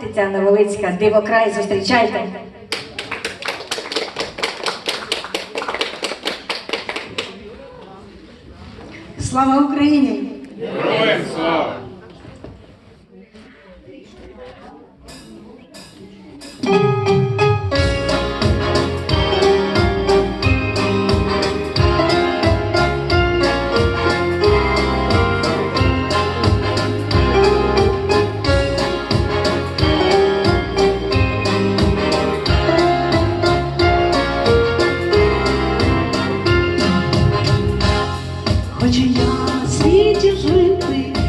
Тетяна Волицька, дивокрай, зустрічайте. Слава Україні! Героям слава! Хочу я в світі жити.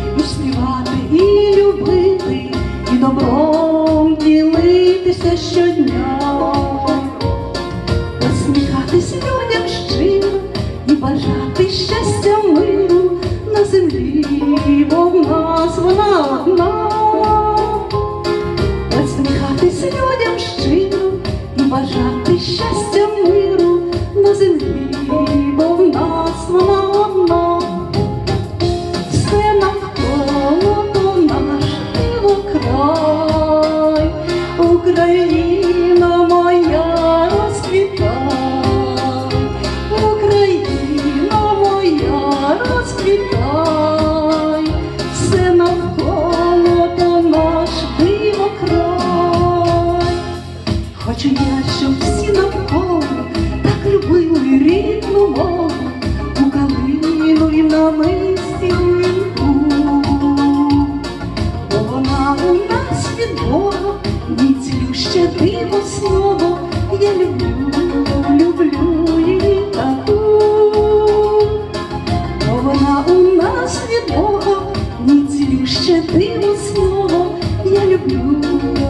ще диво слово я люблю.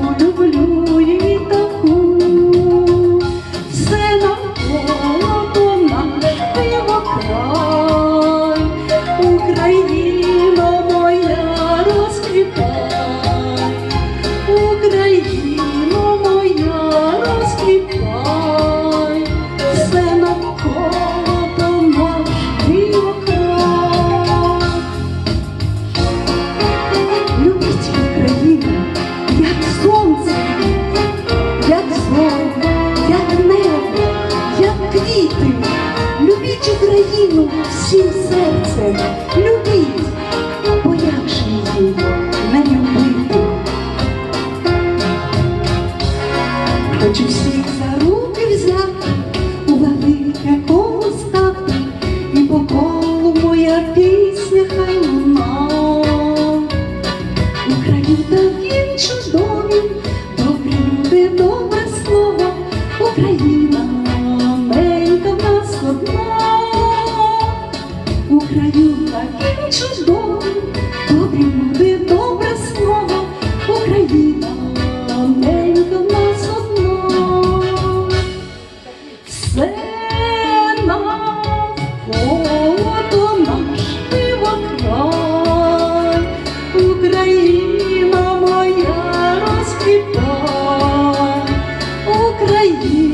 Україну всім серцем любіть. краю такий чудовий, добрі люди, добре слово, Україна, ненька нас одна. Все навколо до наш дивокрай, Україна моя розквіта, Україна.